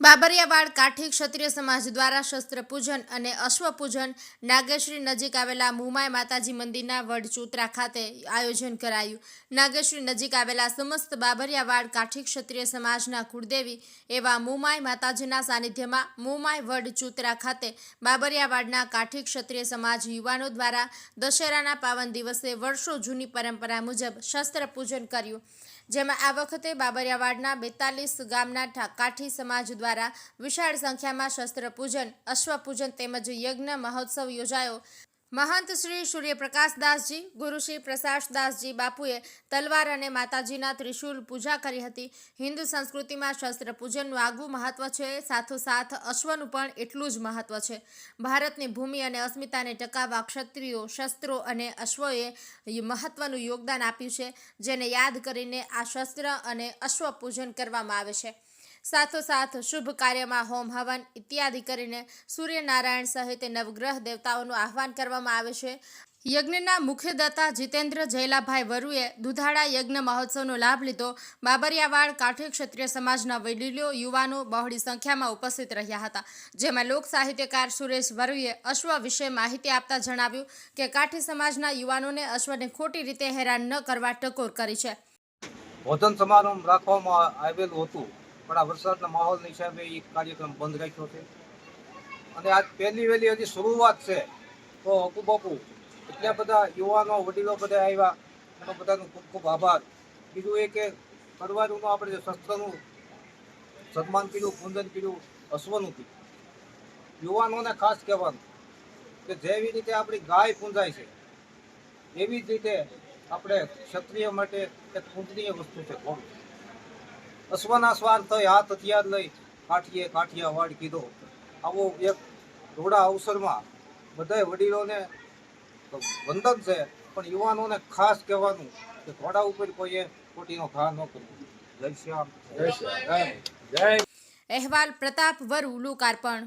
બાબરિયાવાડ કાઠી ક્ષત્રિય સમાજ દ્વારા શસ્ત્ર પૂજન અને અશ્વપૂજન નાગેશ્રી નજીક આવેલા મુમાય માતાજી મંદિરના વડચૂતરા ખાતે આયોજન કરાયું. નાગેશ્રી નજીક આવેલા સમસ્ત બાબરિયાવાડ કાઠી ક્ષત્રિય સમાજના કુળદેવી એવા મુમાય માતાજીના સાનિધ્યમાં મુમાય વડચૂતરા ખાતે બાબરિયાવાડના કાઠી ક્ષત્રિય સમાજ યુવાનો દ્વારા દશેરાના પાવન દિવસે વર્ષો જૂની પરંપરા મુજબ શસ્ત્ર પૂજન કર્યું. જેમાં આ વખતે બાબરિયાવાડના બેતાલીસ ગામના કાઠી સમાજ દ્વારા વિશાળ સંખ્યામાં શસ્ત્ર પૂજન અશ્વપૂજન તેમજ યજ્ઞ મહોત્સવ યોજાયો. મહંત શ્રી સૂર્યપ્રકાશદાસજી ગુરુ શ્રી પ્રસાદદાસજી બાપુએ તલવાર અને માતાજીના ત્રિશૂલ પૂજા કરી હતી. હિન્દુ સંસ્કૃતિમાં શસ્ત્ર પૂજનનું આગવું મહત્વ છે. સાથોસાથ અશ્વનું પણ એટલું જ મહત્વ છે. ભારતની ભૂમિ અને અસ્મિતાને ટકાવવા ક્ષત્રિયો, શસ્ત્રો અને અશ્વએ મહત્વનું યોગદાન આપ્યું છે, જેને યાદ કરીને આ શસ્ત્ર અને અશ્વ પૂજન કરવામાં આવે છે. સાથોસાથ શુભ કાર્યમાં હોમ હવન ઇત્યાદિ કરીને સૂર્યનારાયણ સહિત નવગ્રહ દેવતાઓનું આહવાન કરવામાં આવે છે. યજ્ઞના મુખ્યદાતા જીતેન્દ્ર જયલાભાઈ વરુએ દુધાળા યજ્ઞ મહોત્સવનો લાભ લીધો. બાબરિયાવાડ કાઠી ક્ષત્રિય સમાજના વડીલો, યુવાનો બહોળી સંખ્યામાં ઉપસ્થિત રહ્યા હતા. જેમાં લોક સાહિત્યકાર સુરેશ વરુએ અશ્વ વિશે માહિતી આપતા જણાવ્યું કે કાઠી સમાજના યુવાનોને અશ્વને ખોટી રીતે હેરાન ન કરવા ટકોર કરી છે. ભોજન સમારંભ રાખવામાં આવેલું હતું. પણ આ વરસાદના માહોલના હિસાબે એ કાર્યક્રમ બંધ રાખ્યો છે. અને આજ પહેલી વહેલી હજી શરૂઆત છે. તો હકુ બાપુ એટલા બધા યુવાનો, વડીલો બધા આવ્યા. એનો બધાનો ખૂબ ખૂબ આભાર. બીજું એ કે પરવારનું આપણે શસ્ત્રનું સન્માન કર્યું કુંદન કર્યું, અશ્વનું કર્યું. યુવાનોને ખાસ કહેવાનું કે જેવી રીતે આપણી ગાય પૂંજાય છે, એવી જ રીતે આપણે ક્ષત્રિય માટે એક પૂજનીય વસ્તુ છે. ઘોડું અશ્વના સ્વાર થઈ હાથ હથિયાર લઈ કાઠીએ કાઠિયા વાડ કીધો. આવો એક થોડા અવસરમાં બધા વડીલોને વંદન છે પણ યુવાનોને ખાસ કહેવાનું કે ઘોડા ઉપર કોઈએ ખોટીનો ઘા ન કરવો જય શ્યામ જય શ્યામ જય અહેવાલ પ્રતાપ વરુ લોકાર્પણ.